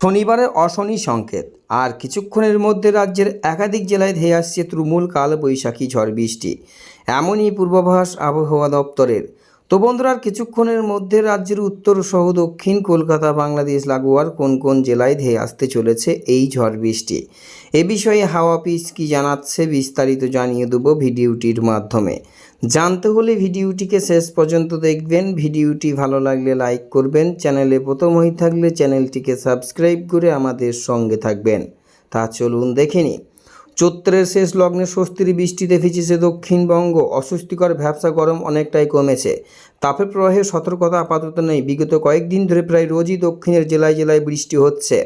শনিবারের অশনি সংকেত। আর কিছুক্ষণের মধ্যে রাজ্যের একাধিক জেলায় ধেয়ে আসছে তৃণমূল কাল বৈশাখী ঝড় বৃষ্টি। এমনই পূর্বাভাস আবহাওয়া দপ্তরের। তো বন্ধুরা কিছুক্ষণের মধ্যে রাজ্যের উত্তর সহ দক্ষিণ কলকাতা, বাংলাদেশ, লাগোয়ার কোন কোন জেলায় ধেয়ে আসতে চলেছে এই ঝড় বৃষ্টি? এ বিষয়ে হাওয়া পিস কি জানাচ্ছে বিস্তারিত জানিয়ে দেবো ভিডিওটির মাধ্যমে। জানতে হলে ভিডিওটিকে শেষ পর্যন্ত দেখবেন। ভিডিওটি ভালো লাগলে লাইক করবেন। চ্যানেলে প্রথম হয়ে থাকলে চ্যানেলটিকে সাবস্ক্রাইব করে আমাদের সঙ্গে থাকবেন। তা চলুন দেখে নিই। চৈত্রের শেষ লগ্নে স্বস্তির বৃষ্টিতে ভিজেছে দক্ষিণবঙ্গ। অস্বস্তিকর ভ্যাবসা গরম অনেকটাই কমেছে। তাপের প্রবাহের সতর্কতা আপাতত নেই। বিগত কয়েকদিন ধরে প্রায় রোজই দক্ষিণের জেলায় জেলায় বৃষ্টি হচ্ছে।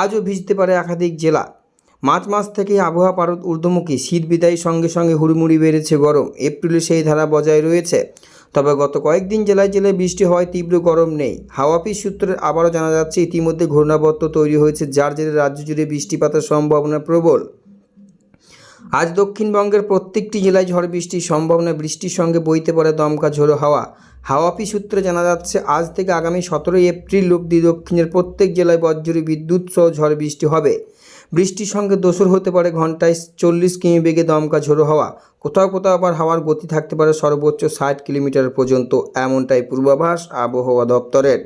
আজও ভিজতে পারে একাধিক জেলা। মার্চ মাস থেকেই আবহাওয়া পারদ ঊর্ধ্বমুখী। শীত বিদায়ের সঙ্গে সঙ্গে হুড়মুড়ি বেড়েছে গরম। এপ্রিলে সেই ধারা বজায় রয়েছে। তবে গত কয়েকদিন জেলায় জেলায় বৃষ্টি হওয়ায় তীব্র গরম নেই। হাওয়াপিস সূত্রে আবারও জানা যাচ্ছে, ইতিমধ্যে ঘূর্ণাবর্ত তৈরি হয়েছে, যার জেরে রাজ্য জুড়ে বৃষ্টিপাতের সম্ভাবনা প্রবল। আজ দক্ষিণবঙ্গের প্রত্যেকটি জেলায় ঝড় বৃষ্টির সম্ভাবনা। বৃষ্টির সঙ্গে বইতে পারে দমকা ঝোড়ো হাওয়া। হাওয়াপি সূত্রে জানা যাচ্ছে, আজ থেকে আগামী সতেরোই এপ্রিল অব্দি দক্ষিণের প্রত্যেক জেলায় বজ্রী বিদ্যুৎ সহ ঝড় বৃষ্টি হবে। বৃষ্টির সঙ্গে দোসর হতে পারে ঘন্টায় চল্লিশ কিমি বেগে দমকা ঝোড়ো হাওয়া। কোথাও কোথাও আবার হাওয়ার গতি থাকতে পারে সর্বোচ্চ ষাট কিলোমিটার পর্যন্ত, এমনটাই পূর্বাভাস আবহাওয়া দপ্তরের।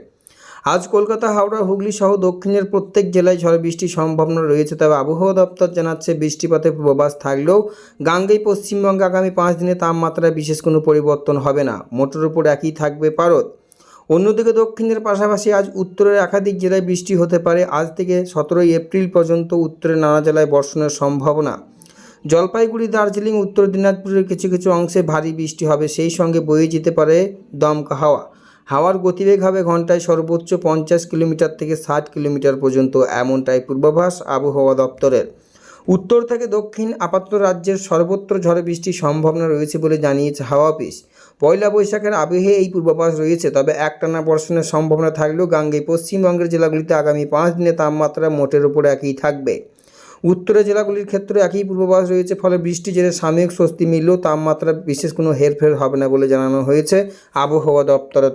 আজ কলকাতা, হাওড়া, হুগলি সহ দক্ষিণের প্রত্যেক জেলায় ঝড় বৃষ্টির সম্ভাবনা রয়েছে, তবে আবহাওয়া দপ্তর জানাচ্ছে বৃষ্টিপাতের পূর্বাভাস থাকলেও গাঙ্গেয় পশ্চিমবঙ্গে আগামী পাঁচ দিনে তাপমাত্রায় বিশেষ কোনো পরিবর্তন হবে না। মোটর উপর একই থাকবে পারদ। অন্যদিকে দক্ষিণের পাশাপাশি আজ উত্তরের একাধিক জেলায় বৃষ্টি হতে পারে। আজ থেকে সতেরোই এপ্রিল পর্যন্ত উত্তরের নানা জেলায় বর্ষণের সম্ভাবনা। জলপাইগুড়ি, দার্জিলিং, উত্তর দিনাজপুরের কিছু কিছু অংশে ভারী বৃষ্টি হবে। সেই সঙ্গে বয়ে যেতে পারে দমকা হাওয়া। হাওয়ার গতিবেগ হবে ঘন্টায় সর্বোচ্চ পঞ্চাশ কিলোমিটার থেকে ষাট কিলোমিটার পর্যন্ত। এমনটাই পূর্বাভাস আবহাওয়া দপ্তরের। উত্তর থেকে দক্ষিণ আপাতত রাজ্যের সর্বত্র ঝড়ে বৃষ্টির সম্ভাবনা রয়েছে বলে জানিয়েছে হাওয়া অফিস। পয়লা বৈশাখের আবহে এই পূর্বাভাস রয়েছে, তবে একটানা বর্ষণের সম্ভাবনা থাকলেও গাঙ্গে পশ্চিমবঙ্গের জেলাগুলিতে আগামী পাঁচ দিনে তাপমাত্রা মোটের উপর একই থাকবে। উত্তরের জেলাগুলির ক্ষেত্রে একই পূর্বাভাস রয়েছে, ফলে বৃষ্টি জেলে সাময়িক স্বস্তি মিললেও তাপমাত্রা বিশেষ কোনো হেরফের হবে না বলে জানানো হয়েছে আবহাওয়া দপ্তরের